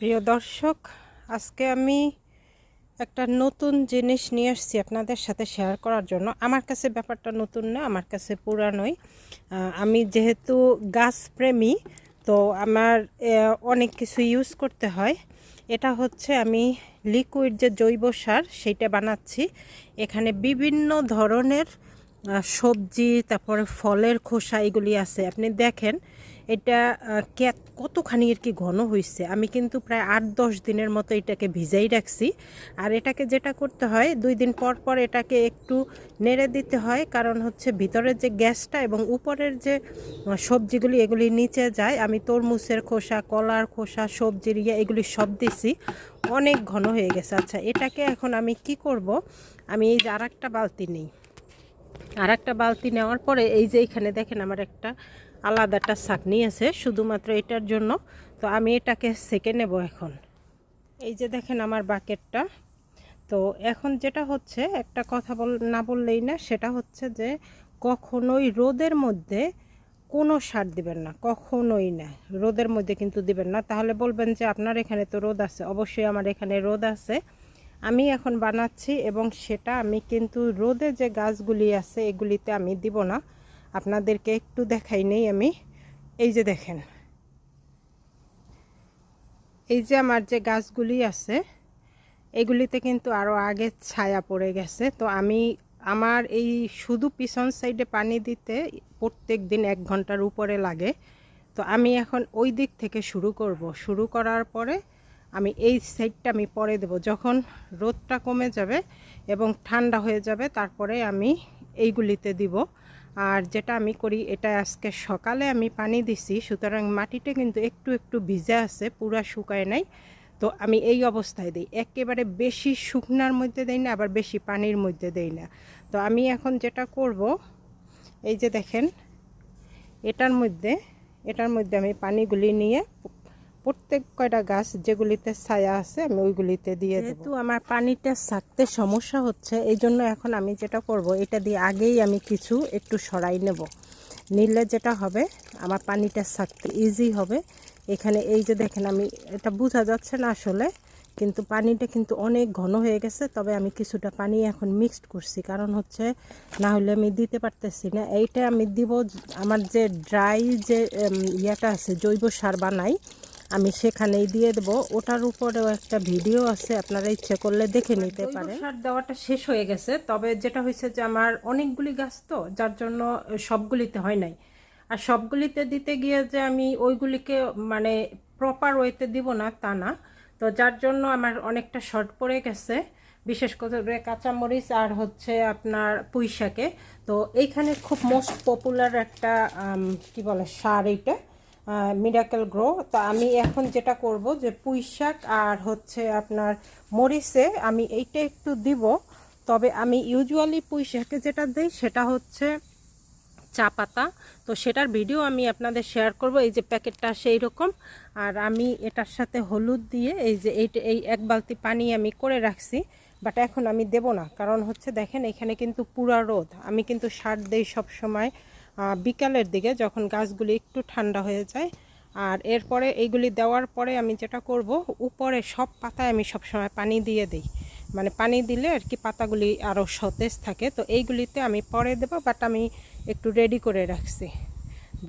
প্রিয় দর্শক, আজকে আমি একটা নতুন জিনিস নিয়ে আসছি আপনাদের সাথে শেয়ার করার জন্য। আমার কাছে ব্যাপারটা নতুন না, আমার কাছে পুরানোই। আমি যেহেতু গাছ প্রেমী তো আমার অনেক কিছু ইউজ করতে হয়। এটা হচ্ছে আমি লিকুইড যে জৈব সার, সেইটা বানাচ্ছি। এখানে বিভিন্ন ধরনের সবজি, তারপরে ফলের খোসা এগুলি আছে। আপনি দেখেন, এটা কতখানি আর কি ঘন হয়েছে আমি কিন্তু প্রায় আট, দশ দিনের মতো এটাকে ভিজাই রাখছি। আর এটাকে যেটা করতে হয়, দুই দিন পর পর এটাকে একটু নেড়ে দিতে হয়। কারণ হচ্ছে ভিতরের যে গ্যাসটা এবং উপরের যে সবজিগুলি, এগুলি নিচে যায়। আমি তরমুজের খোসা, কলার খোসা, সবজির ইয়ে এগুলি সব দিছি। অনেক ঘন হয়ে গেছে। আচ্ছা এটাকে এখন আমি কি করব? আমি এই যে আর একটা বালতি নেই। আর একটা বালতি নেওয়ার পরে এই যে এখানে দেখেন আমার একটা আলাদা একটা আছে, শুধুমাত্র এটার জন্য। তো আমি এটাকে সেকে নেব এখন। এই যে দেখেন আমার বাকেটটা। তো এখন যেটা হচ্ছে, একটা কথা বল, না বললেই না, সেটা হচ্ছে যে কখনোই রোদের মধ্যে কোনো সার দিবেন না, কখনোই না। রোদের মধ্যে কিন্তু দিবেন না। তাহলে বলবেন যে, আপনার এখানে তো রোদ আছে। অবশ্যই আমার এখানে রোদ আছে। আমি এখন বানাচ্ছি এবং সেটা আমি কিন্তু রোদে যে গাছগুলি আছে, এগুলিতে আমি দিব না। আপনাদেরকে একটু দেখাই নেই আমি। এই যে দেখেন। এই যে আমার যে গাছগুলি আছে, এগুলিতে কিন্তু আরও আগে ছায়া পড়ে গেছে। তো আমি আমার এই শুধু পিছন সাইডে পানি দিতে প্রত্যেক দিন এক ঘণ্টার উপরে লাগে। তো আমি এখন ওই দিক থেকে শুরু করব। শুরু করার পরে আমি এই সাইডটা আমি পরে দেব। যখন রোদটা কমে যাবে এবং ঠান্ডা হয়ে যাবে, তারপরে আমি এইগুলিতে দিব। আর যেটা আমি করি, এটা আজকে সকালে আমি পানি দিছি, সুতরাং মাটিটা কিন্তু একটু একটু ভিজে আছে, পুরা শুকায় নাই। তো আমি এই অবস্থায় দিই। একেবারে বেশি শুকনার মধ্যে দেই না, আবার বেশি পানির মধ্যে দেই না। তো আমি এখন যেটা করব, এই যে দেখেন, এটার মধ্যে এটার মধ্যে আমি পানিগুলি নিয়ে প্রত্যেক কয়টা গাছ যেগুলিতে ছায়া আছে, আমি ওইগুলিতে দিয়ে যেহেতু আমার পানিটা ছাকতে সমস্যা হচ্ছে এই জন্য এখন আমি যেটা করব, এটা দিয়ে আগেই আমি কিছু একটু সরাই নেব। নিলে যেটা হবে, আমার পানিটা ছাকতে ইজি হবে। এখানে এই যে দেখেন, আমি এটা বোঝা যাচ্ছে না আসলে, কিন্তু পানিটা কিন্তু অনেক ঘন হয়ে গেছে, তবে আমি কিছুটা পানি এখন মিক্সড করছি। কারণ হচ্ছে, না হলে আমি দিতে পারতেছি না। এইটা আমি দিব, আমার যে ড্রাই যে ইয়েটা আছে, জৈব সার বানাই আমি সেখানেই দিয়ে দেবো। ওটার উপরেও একটা ভিডিও আছে আপনারা ইচ্ছে করলে দেখে নিতে পারেন। সার দেওয়াটা শেষ হয়ে গেছে তবে যেটা হয়েছে যে আমার অনেকগুলি গাছ তো যার জন্য সবগুলিতে হয় নাই। আর সবগুলিতে দিতে গিয়ে যে আমি ওইগুলিকে মানে প্রপার ওয়েতে দিব না তা না। তো যার জন্য আমার অনেকটা শর্ট পড়ে গেছে বিশেষ করে কাঁচামরিচ আর হচ্ছে আপনার পুঁইশাকে। তো এইখানে খুব মোস্ট পপুলার একটা কি বলে সার এইটা। মিরাকেল গ্রো তো আমি এখন যেটা করব যে পুঁই শাক আর হচ্ছে আপনার মরিচে আমি এইটা একটু দিব। তবে আমি ইউজুয়ালি পুঁই শাকে যেটা দিই সেটা হচ্ছে চা পাতা। তো সেটার ভিডিও আমি আপনাদের শেয়ার করব, এই যে প্যাকেটটা সেই রকম। আর আমি এটার সাথে হলুদ দিয়ে এই যে এই এই এক বালতি পানি আমি করে রাখছি বাট এখন আমি দেব না। কারণ হচ্ছে দেখেন, এখানে কিন্তু পুরা রোদ। আমি কিন্তু সার দেই সবসময়। বিকালের দিকে যখন গাছগুলি একটু ঠান্ডা হয়ে যায়, আর এরপরে এইগুলি দেওয়ার পরে আমি যেটা করব, উপরে সব পাতায় আমি সবসময় পানি দিয়ে দিই। মানে পানি দিলে আর কি পাতাগুলি আরও সতেজ থাকে। তো এইগুলিতে আমি পরে দেবো বাট আমি একটু রেডি করে রাখছি।